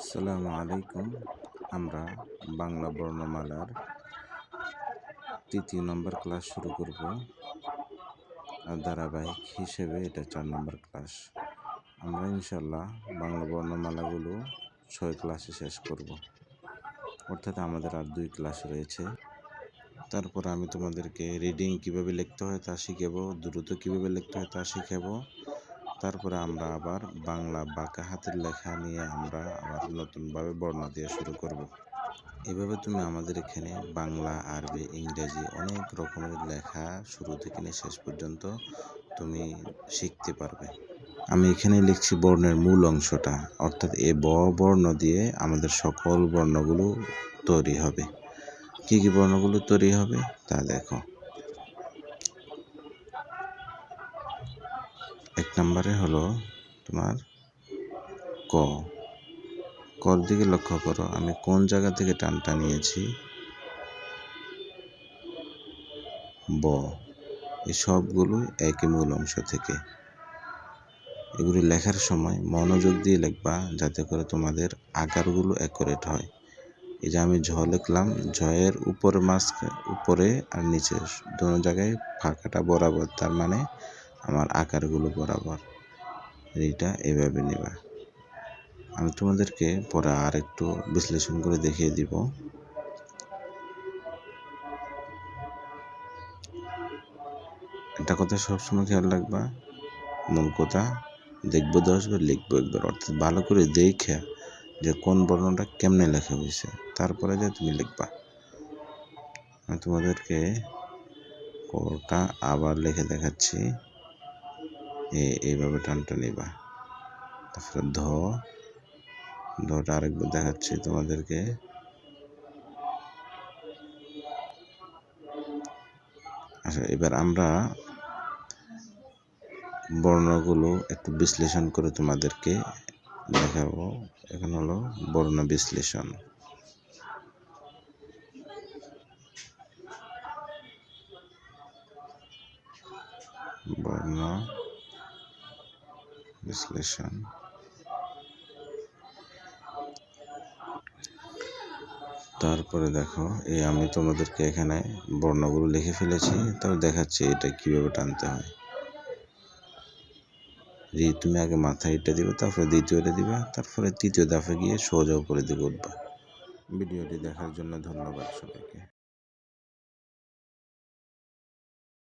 আসসালামু আলাইকুম। আমরা বাংলা বর্ণমালার তৃতীয় নম্বর ক্লাস শুরু করব। আর ধারাবাহিক হিসেবে এটা চার নম্বর ক্লাস। আমরা ইনশাল্লাহ বাংলা বর্ণমালাগুলো ছয় ক্লাসে শেষ করব। অর্থাৎ আমাদের আর দুই ক্লাস রয়েছে। তারপর আমি তোমাদেরকে রিডিং কীভাবে লিখতে হয় তা শিখাবো, দ্রুত কীভাবে লিখতে হয় তা শিখাবো তারপরে আমরা আবার বাংলা বাঁকা হাতের লেখা নিয়ে আমরা আবার নতুনভাবে বর্ণ দিয়ে শুরু করব। এভাবে তুমি আমাদের এখানে বাংলা, আরবি, ইংরেজি অনেক রকমের লেখা শুরু থেকে নিয়ে শেষ পর্যন্ত তুমি শিখতে পারবে। আমি এখানে লিখছি বর্ণের মূল অংশটা, অর্থাৎ এ ব বর্ণ দিয়ে আমাদের সকল বর্ণগুলো তৈরি হবে। কী কী বর্ণগুলো তৈরি হবে তা দেখো। এক নম্বরে হলো তোমার ক। কর দিকে লক্ষ্য করো, আমি কোন জায়গা থেকে টানটা নিয়েছি? ব। এই সবগুলো একই মূল অংশ থেকে। এগুলি লেখার সময় মনোযোগ দিয়ে লিখবা, যাতে করে তোমাদের আকারগুলো অ্যাকুরেট হয়। এই যে আমি ঝ লিখলাম, ঝয়ের উপরে মাছ উপরে আর নিচে, দোনো জায়গায় ফাঁকাটা বরাবর, তার মানে আমার আকারগুলো বরাবর। এইটা এভাবে নেবা। আমি তোমাদেরকে পরে আর একটু বিশ্লেষণ করে দেখিয়ে দিব। একটা কথা সবসময় খেয়াল রাখবা, মূল কথা দেখব দশবার লিখব একবার। অর্থাৎ ভালো করে দেখে যে কোন বর্ণটা কেমনে লেখা হয়েছে, তারপরে যে তুমি লিখবা। আমি তোমাদেরকে কোটা আবার লিখে দেখাচ্ছি। এইভাবে টানটা নিবা। তারপরে ধ। ধটা আরেকবার দেখাচ্ছি তোমাদেরকে। আচ্ছা এবার আমরা বর্ণগুলো একটু বিশ্লেষণ করে তোমাদেরকে দেখাবো। এখন হলো বর্ণ বিশ্লেষণ। বর্ণ বিশ্লেষণ। তারপরে দেখো, এই আমি তোমাদেরকে এখানে বর্ণগুলো লিখে ফেলেছি। তারপর দেখাচ্ছি এটা কীভাবে টানতে হয়। যে তুমি আগে মাথায় এটা দিবে, তারপরে দ্বিতীয়টা দিবা, তারপরে তৃতীয় দাফে গিয়ে সোজা উপরে দিকে উঠবা। ভিডিওটি দেখার জন্য ধন্যবাদ সবাইকে।